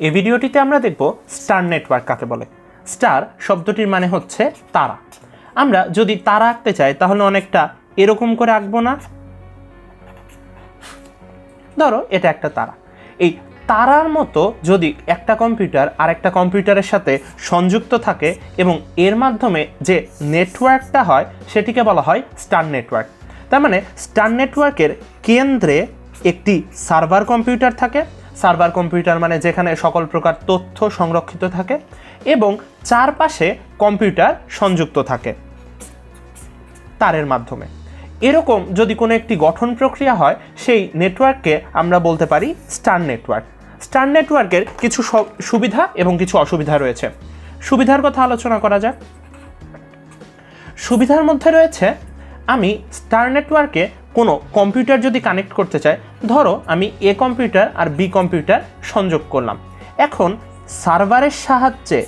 এই ভিডিওটিতে আমরা দেখব স্টার নেটওয়ার্ক কাকে বলে। স্টার শব্দটির মানে হচ্ছে তারা। আমরা যদি তারা আঁকতে চাই, তাহলে অনেকটা এরকম করে আঁকবো না। ধরো, এটা একটা তারা। এই তারার মতো যদি একটা কম্পিউটার আর একটা কম্পিউটারের সাথে সংযুক্ত থাকে এবং এর মাধ্যমে যে নেটওয়ার্কটা হয়, সেটিকে বলা হয় স্টার নেটওয়ার্ক। তার মানে স্টার নেটওয়ার্কের কেন্দ্রে একটি সার্ভার কম্পিউটার থাকে সার্ভার কম্পিউটার মানে যেখানে সকল প্রকার তথ্য সংরক্ষিত থাকে এবং চারপাশে কম্পিউটার সংযুক্ত থাকে তারের মাধ্যমে। এরকম যদি কোনো একটি গঠন প্রক্রিয়া হয়, সেই নেটওয়ার্ককে আমরা বলতে পারি স্টার নেটওয়ার্ক। স্টার নেটওয়ার্কের কিছু সুবিধা এবং কিছু অসুবিধা রয়েছে। সুবিধার কথা আলোচনা করা যাক। সুবিধার মধ্যে রয়েছে, আমি স্টার নেটওয়ার্কে কোনো কম্পিউটার যদি কানেক্ট করতে চাই ধরো আমি এ কম্পিউটার আর বি কম্পিউটার সংযোগ করলাম। এখন সার্ভারের সাহায্যে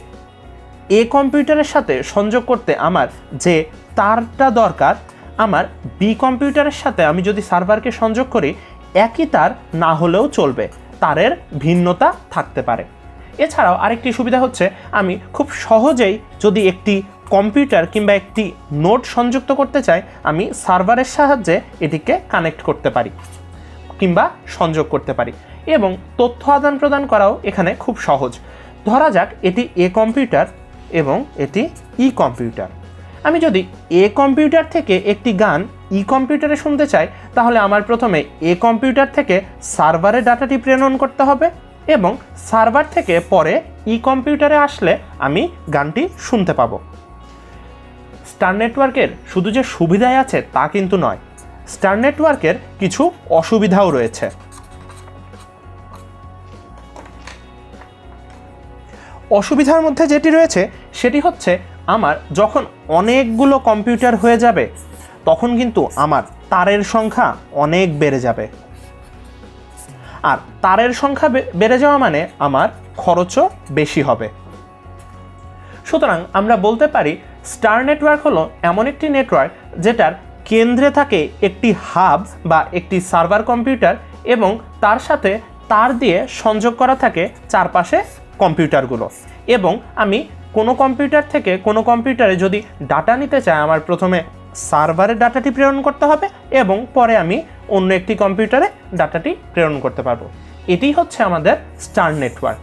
এ কম্পিউটারের সাথে সংযোগ করতে আমার যে তারটা দরকার, আমার বি কম্পিউটারের সাথে আমি যদি সার্ভারকে সংযোগ করি, একই তার না হলেও চলবে, তারের ভিন্নতা থাকতে পারে। এছাড়াও আরেকটি সুবিধা হচ্ছে, আমি খুব সহজেই যদি একটি কম্পিউটার কিংবা একটি নোট সংযুক্ত করতে চাই, আমি সার্ভারের সাহায্যে এটিকে কানেক্ট করতে পারি। কিংবা সংযোগ করতে পারি এবং তথ্য আদান প্রদান করাও এখানে খুব সহজ। ধরা যাক এটি এ কম্পিউটার এবং এটি ই কম্পিউটার। আমি যদি এ কম্পিউটার থেকে একটি গান ই কম্পিউটারে শুনতে চাই, তাহলে আমার প্রথমে এ কম্পিউটার থেকে সার্ভারে ডাটাটি প্রেরণ করতে হবে এবং সার্ভার থেকে পরে ই কম্পিউটারে আসলে আমি গানটি শুনতে পাবো। স্টার নেটওয়ার্কের শুধু যে সুবিধাই আছে তা কিন্তু নয় স্টার নেটওয়ার্কের কিছু অসুবিধাও রয়েছে। অসুবিধার মধ্যে যেটি রয়েছে, সেটি হচ্ছে আমার যখন অনেকগুলো কম্পিউটার হয়ে যাবে, তখন কিন্তু আমার তারের সংখ্যা অনেক বেড়ে যাবে। আর তারের সংখ্যা বেড়ে যাওয়া মানে আমার খরচও বেশি হবে। সুতরাং আমরা বলতে পারি, স্টার নেটওয়ার্ক হলো এমন একটি নেটওয়ার্ক যেটার কেন্দ্রে থাকে একটি হাব বা একটি সার্ভার কম্পিউটার এবং তার সাথে তার দিয়ে সংযোগ করা থাকে চারপাশে কম্পিউটারগুলো। এবং আমি কোনো কম্পিউটার থেকে কোনো কম্পিউটারে যদি ডাটা নিতে চাই, আমার প্রথমে সার্ভারে ডাটাটি প্রেরণ করতে হবে এবং পরে আমি অন্য একটি কম্পিউটারে ডাটাটি প্রেরণ করতে পারব। এটি হচ্ছে আমাদের স্টার নেটওয়ার্ক।